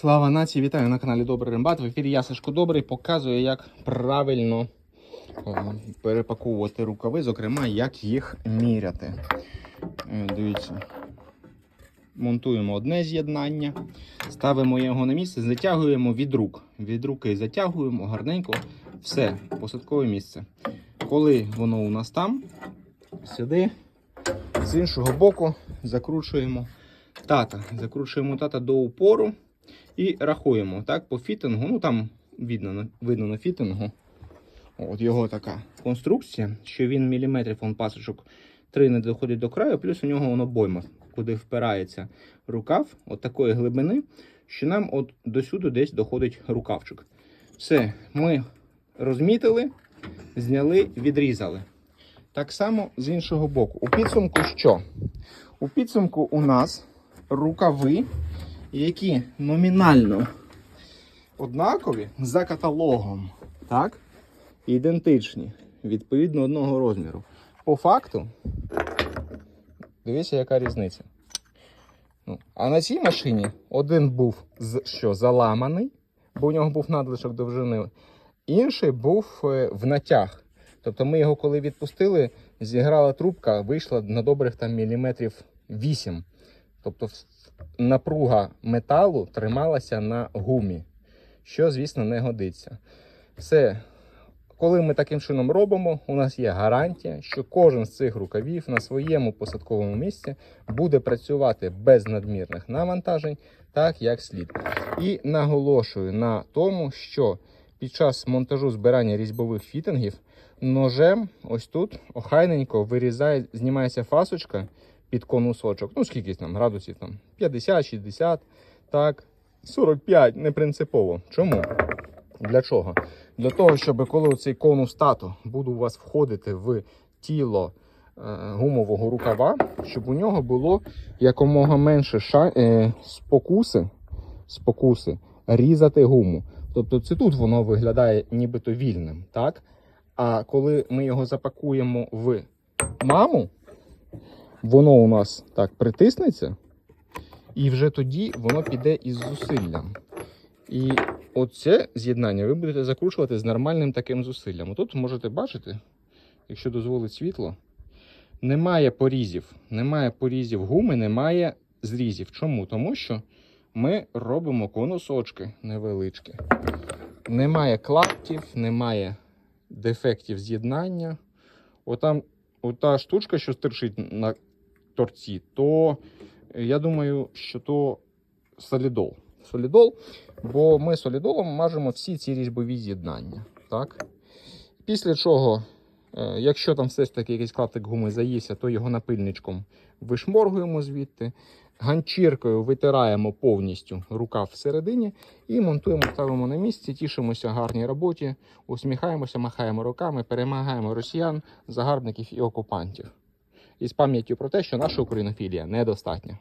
Слава нації, вітаю на каналі Добрий Рембат. В ефірі я Сашко Добрий показую, як правильно перепаковувати рукави, зокрема, як їх міряти. Е, Дивіться. Монтуємо одне з'єднання, ставимо його на місце, затягуємо від рук. Від руки затягуємо гарненько. Все, посадкове місце. Коли воно у нас там, сюди, з іншого боку закручуємо тата. Закручуємо тата до упору і рахуємо так, по фітингу. Ну там видно, видно на фітингу. От його така конструкція, що він міліметрів он пасочок 3 не доходить до краю, плюс у нього воно бойма, куди впирається рукав от такої глибини, що нам от досюди десь доходить рукавчик. Все, ми розмітили, зняли, відрізали. Так само з іншого боку. У підсумку що? У підсумку у нас рукави, які номінально однакові за каталогом, так? Ідентичні, відповідно одного розміру. По факту, дивіться, яка різниця. Ну, а на цій машині один був що, заламаний, бо у нього був надлишок довжини, інший був е, в натяг. Тобто ми його, коли відпустили, зіграла трубка, вийшла на добрих там міліметрів 8. Тобто напруга металу трималася на гумі, що, звісно, не годиться. Все. Коли ми таким чином робимо, у нас є гарантія, що кожен з цих рукавів на своєму посадковому місці буде працювати без надмірних навантажень, так як слід. І наголошую на тому, що під час монтажу збирання різьбових фітингів ножем ось тут охайненько вирізає, знімається фасочка під конусочок. Ну, скільки там градусів там 50, 60, так, 45, не принципово. Чому? Для чого? Для того, щоб коли цей конус тато буде у вас входити в тіло е, гумового рукава, щоб у нього було якомога менше ша... е, спокуси, спокуси різати гуму. Тобто це тут воно виглядає нібито вільним, так? А коли ми його запакуємо в маму, воно у нас так притиснеться, і вже тоді воно піде із зусиллям. І оце з'єднання ви будете закручувати з нормальним таким зусиллям. Тут можете бачити, якщо дозволить світло, немає порізів. Немає порізів гуми, немає зрізів. Чому? Тому що ми робимо конусочки невеличкі. Немає клаптів, немає дефектів з'єднання. Отам, ота штучка, що стирчить на торці, то е, я думаю, що то солідол. Солідол, бо ми солідолом мажемо всі ці різьбові з'єднання. Так? Після чого, е, якщо там все ж таки якийсь клаптик гуми заївся, то його напильничком вишморгуємо звідти. Ганчіркою витираємо повністю рукав всередині і монтуємо, ставимо на місці, тішимося гарній роботі, усміхаємося, махаємо руками, перемагаємо росіян, загарбників і окупантів. І з пам'яттю про те, що наша українофілія недостатня.